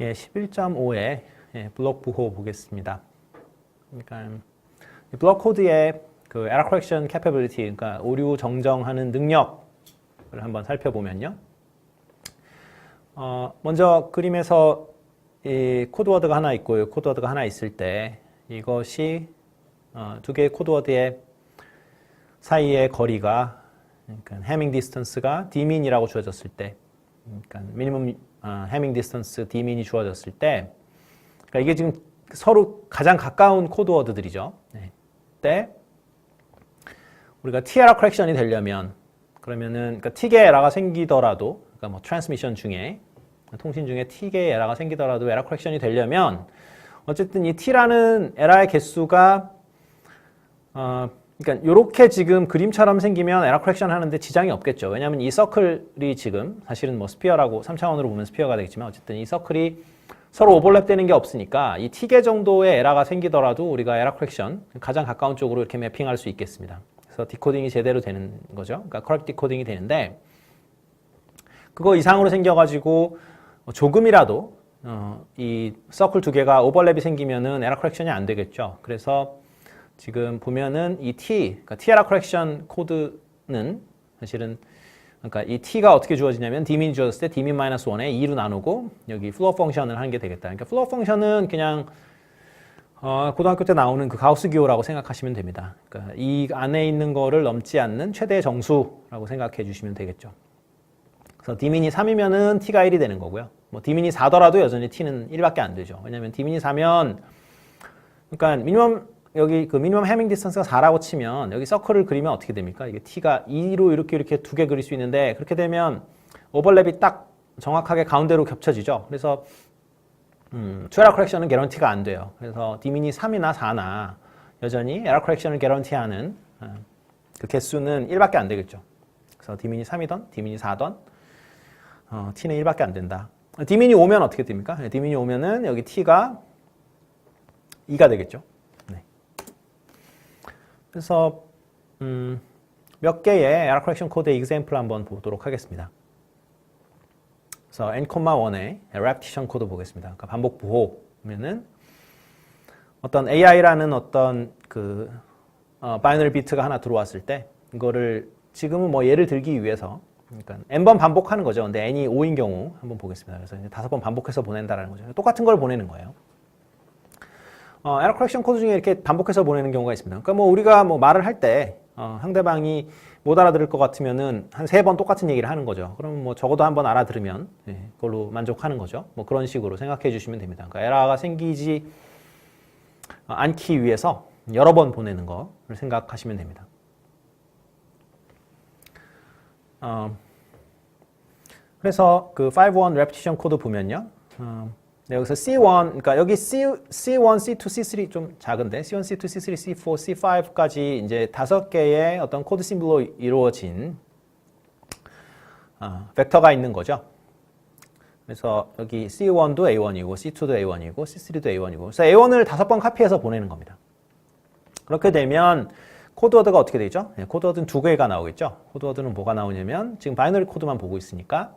예, 11.5의 예, 블록 부호 보겠습니다. 그러니까 이 블록 코드의 그 error correction 그러니까 오류 정정하는 능력을 한번 살펴보면요. 어, 먼저 그림에서 이 코드워드가 하나 있고 코드워드가 하나 있을 때 이것이 어, 두 개의 코드워드의 사이의 거리가 그러니까 해밍 디스턴스가 d민이라고 주어졌을 때 그러니까 미니멈 어, 해밍 디스턴스 d민이 주어졌을 때 그러니까 이게 지금 서로 가장 가까운 코드워드들이죠. 네. 때 우리가 에러 커렉션이 되려면 그러면은 그러니까 t개의 에러가 생기더라도 그러니까 뭐 트랜스미션 중에 통신 중에 t개의 에러가 생기더라도 에러 커렉션이 되려면 어쨌든 이 t라는 에러의 개수가 어 그러니까 이렇게 지금 그림처럼 생기면 에러 커렉션 하는데 지장이 없겠죠. 왜냐하면 이 서클이 지금 사실은 뭐 스피어라고 3차원으로 보면 스피어가 되겠지만 어쨌든 이 서클이 서로 오버랩 되는 게 없으니까 이 t개 정도의 에러가 생기더라도 우리가 에러 커렉션 가장 가까운 쪽으로 이렇게 매핑할 수 있겠습니다. 그래서 디코딩이 제대로 되는 거죠. 그러니까 커렉트 디코딩이 되는데 그거 이상으로 생겨가지고 조금이라도 어, 이 서클 두 개가 오버랩이 생기면은 에러 커렉션이 안 되겠죠. 그래서 지금 보면은 이 t, 그러니까 에러 커렉션 코드는 사실은 그러니까 이 t가 어떻게 주어지냐면 d민이 주어졌을 때 d민 마이너스 1에 2로 나누고 여기 플로어 펑션을 하는 게 되겠다. 그러니까 플로어 펑션은 그냥 어, 고등학교 때 나오는 그 가우스 기호라고 생각하시면 됩니다. 그러니까 이 안에 있는 거를 넘지 않는 최대 정수라고 생각해 주시면 되겠죠. 그래서 d민이 3이면은 t가 1이 되는 거고요. 뭐 d민이 4더라도 여전히 t는 1밖에 안 되죠. 왜냐하면 d민이 4면 그러니까 미니멈 여기 그 미니멈 해밍 디스턴스가 4라고 치면 여기 서클을 그리면 어떻게 됩니까? 이게 t가 2로 이렇게 이렇게 두 개 그릴 수 있는데 그렇게 되면 오버랩이 딱 정확하게 가운데로 겹쳐지죠. 그래서 음, 투 에러 커렉션은 개런티가 안 돼요. 그래서 d민이 3이나 4나 여전히 에러 커렉션을 개런티하는 어, 그 개수는 1밖에 안 되겠죠. 그래서 d민이 3이던 d민이 4던 어, t는 1밖에 안 된다. d민이 오면 어떻게 됩니까? d민이 오면은 여기 t가 2가 되겠죠. 네. 그래서 음, 몇 개의 에러 커렉션 코드의 example 한번 보도록 하겠습니다. 그래서 n,1의 repetition 코드 보겠습니다. 그러니까 반복 보호면은 어떤 AI라는 어떤 그 어, 바이너리 비트가 하나 들어왔을 때 이거를 지금은 뭐 예를 들기 위해서 그러니까 n번 반복하는 거죠. 근데 n이 5인 경우 한번 보겠습니다. 그래서 이제 다섯 번 반복해서 보낸다라는 거죠. 똑같은 걸 보내는 거예요. 어, 에러 커렉션 코드 중에 이렇게 반복해서 보내는 경우가 있습니다. 그러니까 뭐 우리가 뭐 말을 할때 어, 상대방이 못 알아들을 것 같으면은 한 세 번 똑같은 얘기를 하는 거죠. 그러면 뭐 적어도 한 번 알아들으면 예, 그걸로 만족하는 거죠. 뭐 그런 식으로 생각해 주시면 됩니다. 그러니까 에러가 생기지 않기 위해서 여러 번 보내는 거를 생각하시면 됩니다. 어, 그래서 그 5-1 repetition 코드 보면요. 어, 네, 여기서 C1, 그러니까 여기 C, C1, C2, C3 좀 작은데 C1, C2, C3, C4, C5까지 이제 다섯 개의 어떤 코드 심볼로 이루어진 어, 벡터가 있는 거죠. 그래서 여기 C1도 A1이고 C2도 A1이고 C3도 A1이고 그래서 A1을 다섯 번 카피해서 보내는 겁니다. 그렇게 되면 코드워드가 어떻게 되죠? 네, 코드워드는 두 개가 나오겠죠. 코드워드는 뭐가 나오냐면 지금 바이너리 코드만 보고 있으니까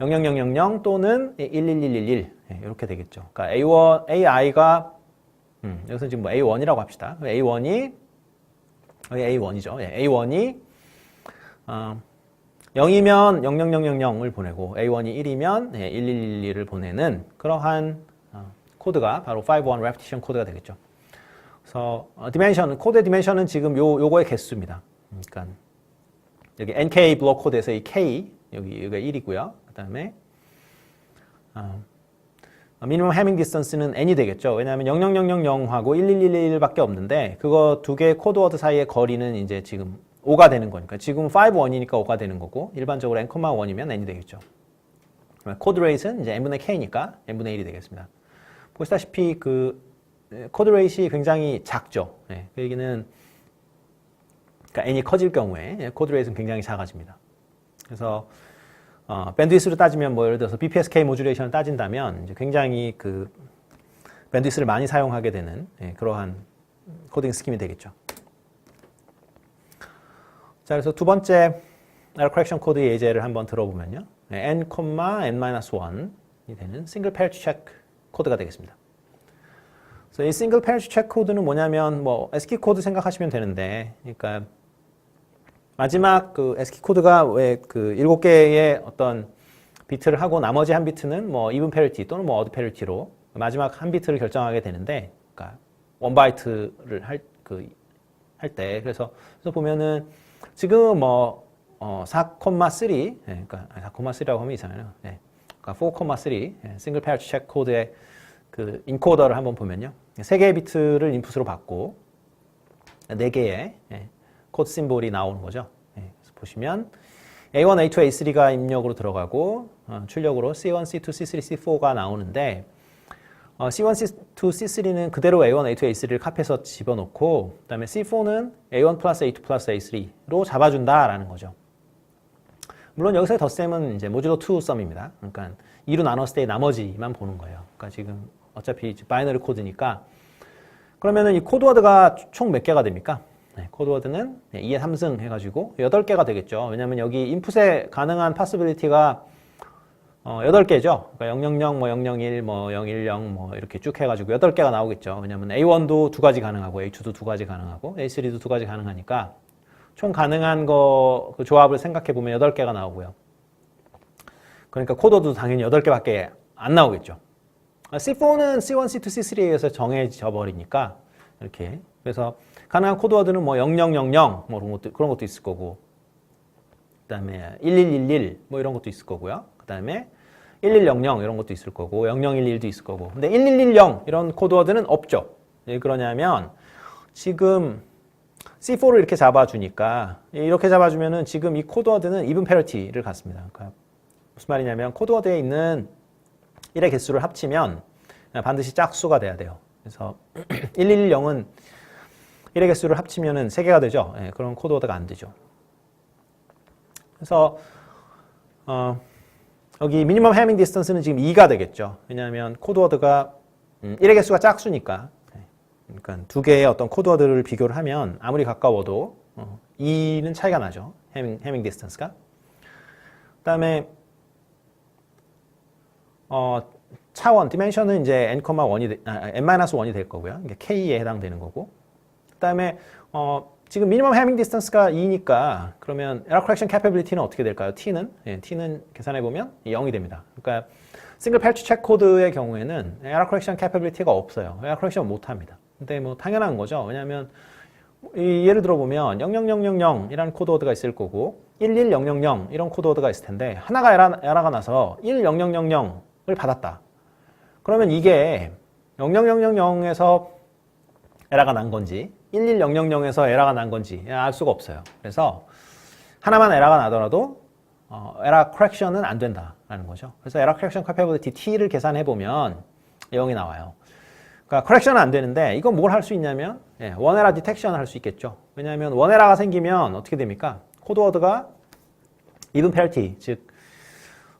00000 또는 11111 네, 이렇게 되겠죠. 그러니까 A1, AI가 음, 여기서 지금 뭐 A1이라고 합시다. A1이 여기 A1이죠. 예, A1이 어, 0이면 00000을 보내고 A1이 1이면 예, 1111을 보내는 그러한 어, 코드가 바로 5-1 repetition 코드가 되겠죠. 그래서 어, 디멘션 코드의 디멘션은 지금 요 요거의 개수입니다. 그러니까 여기 NK 블록 코드에서 이 K 여기 여기가 1이고요. 그 다음에 어, 미니멈 해밍 디스턴스는 n이 되겠죠. 왜냐하면 00000하고 1111밖에 없는데 그거 두 개의 코드워드 사이의 거리는 이제 지금 5가 되는 거니까 지금 5, 1이니까 5가 되는 거고 일반적으로 n,1이면 n이 되겠죠. 코드 레이트는 이제 n분의 k니까 n분의 1이 되겠습니다. 보시다시피 그 코드 레이트이 굉장히 작죠. 네, 그 얘기는 그러니까 n이 커질 경우에 코드 레이트는 굉장히 작아집니다. 그래서 어, 밴드위스로 따지면 뭐 예를 들어서 BPSK 모듈레이션을 따진다면 굉장히 그 밴드위스를 많이 사용하게 되는 예, 그러한 코딩 스킴이 되겠죠. 자, 그래서 두 번째 에러 커렉션 코드 예제를 한번 들어보면요. 네, n, n-1 되는 싱글 페리티 체크 코드가 되겠습니다. 그래서 이 싱글 페리티 체크 코드는 뭐냐면 뭐 ASCII 코드 생각하시면 되는데, 그러니까 마지막 그 ASCII 코드가 왜 그 일곱 개의 어떤 비트를 하고 나머지 한 비트는 뭐 even parity 또는 뭐 odd parity로 마지막 한 비트를 결정하게 되는데, 그러니까 원 바이트를 할 그 할 때 그래서 그래서 보면은 지금 뭐 어, 4,3 예, 그러니까 4,3라고 하면 이상해요. 예. 그러니까 4,3 예, 싱글 페어치 체크 코드의 그 인코더를 한번 보면요. 세 개의 비트를 인풋으로 받고 네 개의 예, 코드 심볼이 나오는 거죠. 예, 그래서 보시면 A1, A2, A3가 입력으로 들어가고 어, 출력으로 C1, C2, C3, C4가 나오는데 어, C1, C2, C3는 그대로 A1, A2, A3를 카피해서 집어넣고 그 다음에 C4는 A1 플러스 A2 플러스 A3로 잡아준다라는 거죠. 물론 여기서의 덧셈은 이제 모듈로 2 썸입니다. 그러니까 2로 나눴을 때 나머지만 보는 거예요. 그러니까 지금 어차피 바이너리 코드니까 그러면은 이 코드워드가 총 몇 개가 됩니까? 네, 코드워드는 2의 3승 해가지고 8개가 되겠죠. 왜냐면 여기 인풋에 가능한 파스빌리티가 어, 8개죠. 그러니까 000, 뭐 001, 뭐 010, 뭐 이렇게 쭉 해가지고 8개가 나오겠죠. 왜냐면 A1도 두 가지 가능하고 A2도 두 가지 가능하고 A3도 두 가지 가능하니까 총 가능한 거, 그 조합을 생각해 보면 8개가 나오고요. 그러니까 코드도 당연히 8개밖에 안 나오겠죠. 아, C4는 C1, C2, C3에 의해서 정해져 버리니까 이렇게. 그래서 가능한 코드워드는 뭐 0000, 뭐 그런 것도, 그런 것도 있을 거고. 그 다음에 1111, 뭐 이런 것도 있을 거고요. 그 다음에 1100 이런 것도 있을 거고, 0011도 있을 거고. 근데 1110 이런 코드워드는 없죠. 왜 그러냐면 지금 C4를 이렇게 잡아주니까 이렇게 잡아주면은 지금 이 코드워드는 even parity를 갖습니다. 그러니까 무슨 말이냐면 코드워드에 있는 1의 개수를 합치면 반드시 짝수가 돼야 돼요. 그래서 1110은 1의 개수를 합치면은 3개가 되죠. 예, 그런 코드워드가 안 되죠. 그래서 어, 여기 미니멈 해밍 디스턴스는 지금 2가 되겠죠. 왜냐하면 코드 워드가 음, 1의 개수가 짝수니까 그러니까 두 개의 어떤 코드 워드를 비교를 하면 아무리 가까워도 어, 2는 차이가 나죠. 해밍, 해밍 디스턴스가. 그 다음에 어, 차원, 디멘션은 이제 n,1이 아, n-1이 될 거고요. 이게 k에 해당되는 거고. 그다음에 어, 지금 미니멈 해밍 디스턴스가 2니까 그러면 에러 커렉션 캐퍼빌리티는 어떻게 될까요? t는 예, t는 계산해 보면 0이 됩니다. 그러니까 싱글 패치 체크 코드의 경우에는 에러 커렉션 캐퍼빌리티가 없어요. 에러 커렉션 못 합니다. 근데 뭐 당연한 거죠. 왜냐하면 이 예를 들어 보면 00000이라는 코드 워드가 있을 거고 11000 이런 코드 워드가 있을 텐데 하나가 에러, 에러가 나서 10000을 받았다. 그러면 이게 00000에서 에러가 난 건지 11000에서 에러가 난 건지 알 수가 없어요. 그래서 하나만 에러가 나더라도 어, 에러 커렉션은 안 된다라는 거죠. 그래서 에러 커렉션 캐퍼빌리티 T를 계산해 보면 0이 나와요. 그러니까 커렉션은 안 되는데 이건 뭘 할 수 있냐면 예, 원에라 디텍션을 할 수 있겠죠. 왜냐하면 원에라가 생기면 어떻게 됩니까? 코드워드가 even parity 즉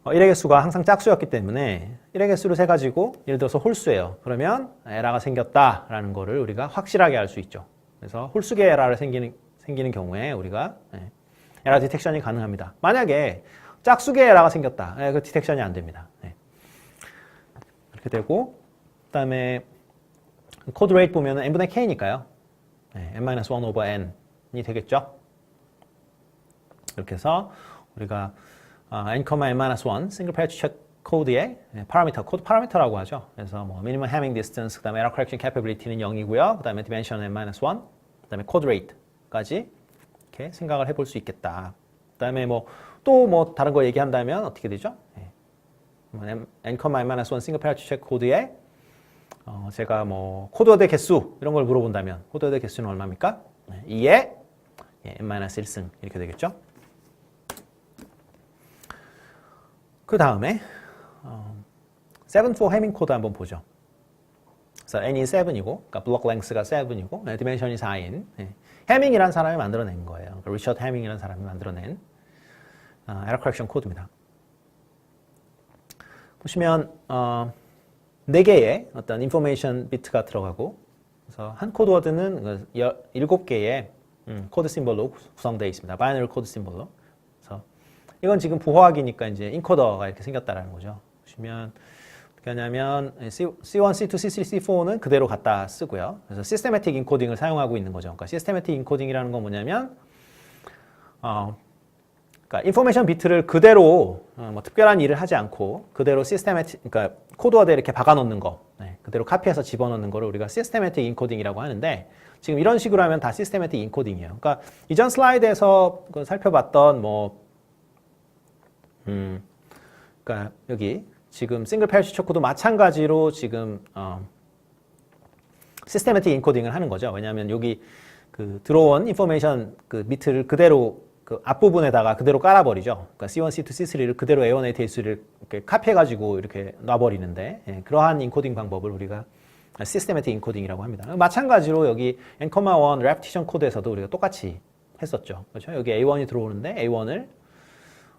어, 1의 개수가 항상 짝수였기 때문에 1의 개수를 세 가지고 예를 들어서 홀수예요. 그러면 에러가 생겼다라는 거를 우리가 확실하게 알 수 있죠. 그래서 홀수계 에러를 생기는 생기는 경우에 우리가 예, 에러 디텍션이 가능합니다. 만약에 짝수계 에러가 생겼다. 예, 그 디텍션이 안 됩니다. 예. 이렇게 되고 그 다음에 코드 레이트 보면 은 n분의 k니까요. 네, n-1 over n이 되겠죠. 이렇게 해서 우리가 어, n, n-1 싱글 패치 코드의 파라미터, 코드 파라미터라고 하죠. 그래서 뭐 minimum having distance, 그다음에 error correction capability는 0이고요. 그다음에 dimension n-1, 그다음에 code rate까지 이렇게 생각을 해볼 수 있겠다. 그다음에 뭐 또뭐 다른 거 얘기한다면 어떻게 되죠? 네. n, n-1 싱글 패치 체크 코드의 어, 제가 뭐 코드워드 개수 이런 걸 물어본다면 코드워드 개수는 얼마입니까? 2에 예, n-1승 이렇게 되겠죠. 그 다음에 어, 7 for 해밍 코드 한번 보죠. 그래서 n이 7이고, 그러니까 블록 랭스가 7이고, 네, 디멘션이 4인 예. 해밍이라는 사람이 만들어낸 거예요. 그러니까 리처드 해밍이라는 사람이 만들어낸 어, 에러 커렉션 코드입니다. 보시면 어, 네 개의 어떤 인포메이션 비트가 들어가고 그래서 한 코드 워드는 7개의 음, 코드 심볼로 구성되어 있습니다. 바이너리 코드 심볼로. 그래서 이건 지금 부호학이니까 이제 인코더가 이렇게 생겼다라는 거죠. 보시면 그냐면 C1, C2, C3, C4는 그대로 갖다 쓰고요. 그래서 시스테매틱 인코딩을 사용하고 있는 거죠. 그러니까 시스테매틱 인코딩이라는 건 뭐냐면 어, 그러니까 인포메이션 비트를 그대로 어, 뭐 특별한 일을 하지 않고 그대로 시스테매틱 그러니까 코드워드에 이렇게 박아 놓는 거. 네, 그대로 카피해서 집어넣는 거를 우리가 시스테매틱 인코딩이라고 하는데 지금 이런 식으로 하면 다 시스테매틱 인코딩이에요. 그러니까 이전 슬라이드에서 그 살펴봤던 뭐 음, 그러니까 여기 지금 싱글 페어시 초크도 마찬가지로 지금 어, 시스테매틱 인코딩을 하는 거죠. 왜냐하면 여기 그 들어온 인포메이션 그 비트를 그대로 그 앞부분에다가 그대로 깔아버리죠. 그러니까 C1, C2, C3를 그대로 A1, A2, 이렇게 카피해가지고 이렇게 놔버리는데 예, 그러한 인코딩 방법을 우리가 시스테매틱 인코딩이라고 합니다. 마찬가지로 여기 n, 1 repetition 코드에서도 우리가 똑같이 했었죠. 그렇죠? 여기 A1이 들어오는데 A1을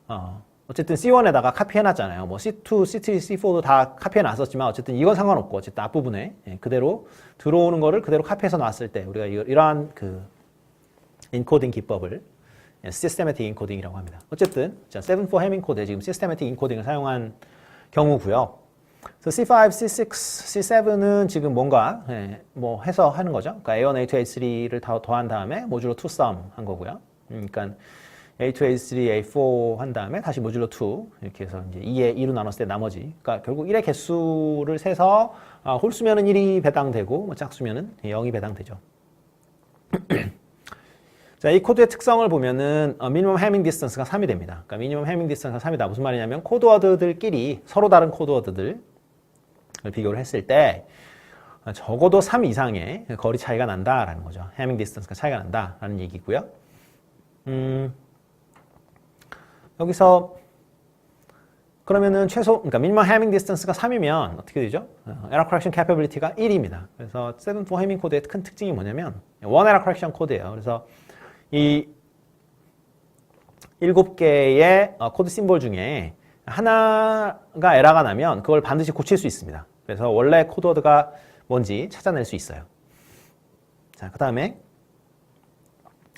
어, 어쨌든 C1에다가 카피해놨잖아요. 뭐 C2, C3, C4도 다 카피해놨었지만 어쨌든 이건 상관없고 어쨌든 앞부분에 예, 그대로 들어오는 거를 그대로 카피해서 놨을 때 우리가 이- 이러한 그 인코딩 기법을 시스테매틱 인코딩이라고 합니다. 어쨌든 자, 7.4 해밍 코드에 지금 시스테매틱 인코딩을 사용한 경우고요. 그래서 C5, C6, C7은 지금 뭔가 예, 뭐 해서 하는 거죠. 그러니까 A1, A2, A3를 다 더한 다음에 모듈로 2 sum 한 거고요. 음, 그러니까 A2, A3, A4 한 다음에 다시 모듈로 2 이렇게 해서 이제 2에 2로 나눴을 때 나머지 그러니까 결국 1의 개수를 세서 아, 홀수면은 1이 배당되고 뭐 짝수면은 0이 배당되죠. 자, 이 코드의 특성을 보면은 어, 미니멈 해밍 디스턴스가 3이 됩니다. 그러니까 미니멈 해밍 디스턴스가 3이다. 무슨 말이냐면 코드워드들끼리 서로 다른 코드워드들을 비교를 했을 때 어, 적어도 3 이상의 거리 차이가 난다라는 거죠. 해밍 디스턴스가 차이가 난다라는 얘기고요. 음, 여기서 그러면은 최소 그러니까 미니멈 해밍 디스턴스가 3이면 어떻게 되죠? 에러 커렉션 캐퍼빌리티가 1입니다. 그래서 7.4 해밍 코드의 큰 특징이 뭐냐면 원 에러 커렉션 코드예요. 그래서 이 일곱 개의 어, 코드 심볼 중에 하나가 에러가 나면 그걸 반드시 고칠 수 있습니다. 그래서 원래 코드워드가 뭔지 찾아낼 수 있어요. 자, 그 다음에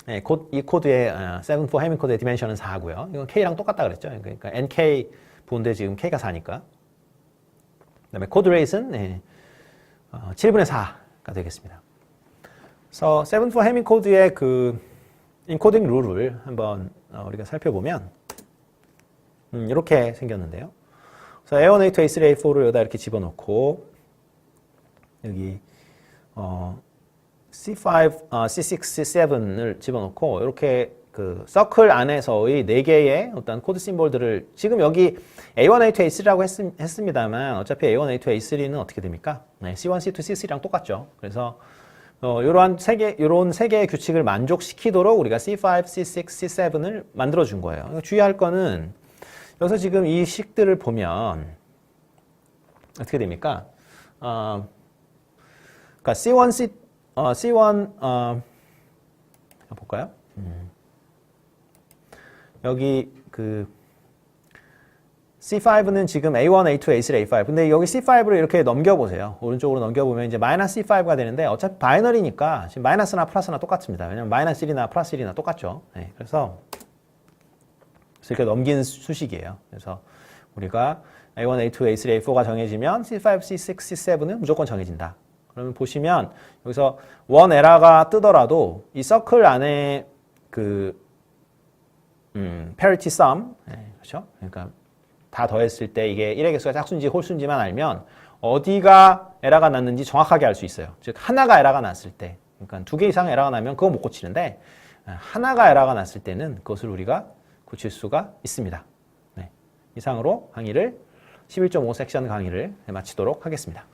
네, 코- 이 코드의 어, 7.4 해밍 코드의 디멘션은 4고요. 이건 K랑 똑같다 그랬죠. 그러니까 NK 본데 지금 K가 4니까. 그다음에 코드 레이스는 네, 어, 7분의 4가 되겠습니다. 그래서 7.4 해밍 코드의 그 인코딩 룰을 한번 어, 우리가 살펴보면 음, 이렇게 생겼는데요. 그래서 A1, A2, A3, A4를 여기다 이렇게 집어넣고 여기 어, C5, 어, C6, C7을 집어넣고 이렇게 그 서클 안에서의 네 개의 어떤 코드 심볼들을 지금 여기 A1, A2, A3라고 했, 습니다만 어차피 A1, A2, A3는 어떻게 됩니까? 네, C1, C2, C3랑 똑같죠. 그래서 어, 이러한 세 개, 이런 세 개의 규칙을 만족시키도록 우리가 C5, C6, C7을 만들어 준 거예요. 주의할 거는 여기서 지금 이 식들을 보면 어떻게 됩니까? 어, 그러니까 C1, C, 어, C1, 어, 볼까요? 음. 여기 그 C5는 지금 A1, A2, A3, A5. 근데 여기 C5를 이렇게 넘겨보세요. 오른쪽으로 넘겨보면 이제 마이너스 C5가 되는데 어차피 바이너리니까 지금 마이너스나 플러스나 똑같습니다. 왜냐면 마이너스 1이나 플러스 1이나 똑같죠. 네, 그래서 이렇게 넘긴 수식이에요. 그래서 우리가 A1, A2, A3, A4가 정해지면 C5, C6, C7은 무조건 정해진다. 그러면 보시면 여기서 원 에러가 뜨더라도 이 서클 안에 그 음, parity sum, 네, 그렇죠? 그러니까 다 더했을 때 이게 1의 개수가 짝수인지 홀수인지만 알면 어디가 에러가 났는지 정확하게 알 수 있어요. 즉 하나가 에러가 났을 때, 그러니까 두 개 이상 에러가 나면 그거 못 고치는데 하나가 에러가 났을 때는 그것을 우리가 고칠 수가 있습니다. 네. 이상으로 강의를 11.5 섹션 강의를 마치도록 하겠습니다.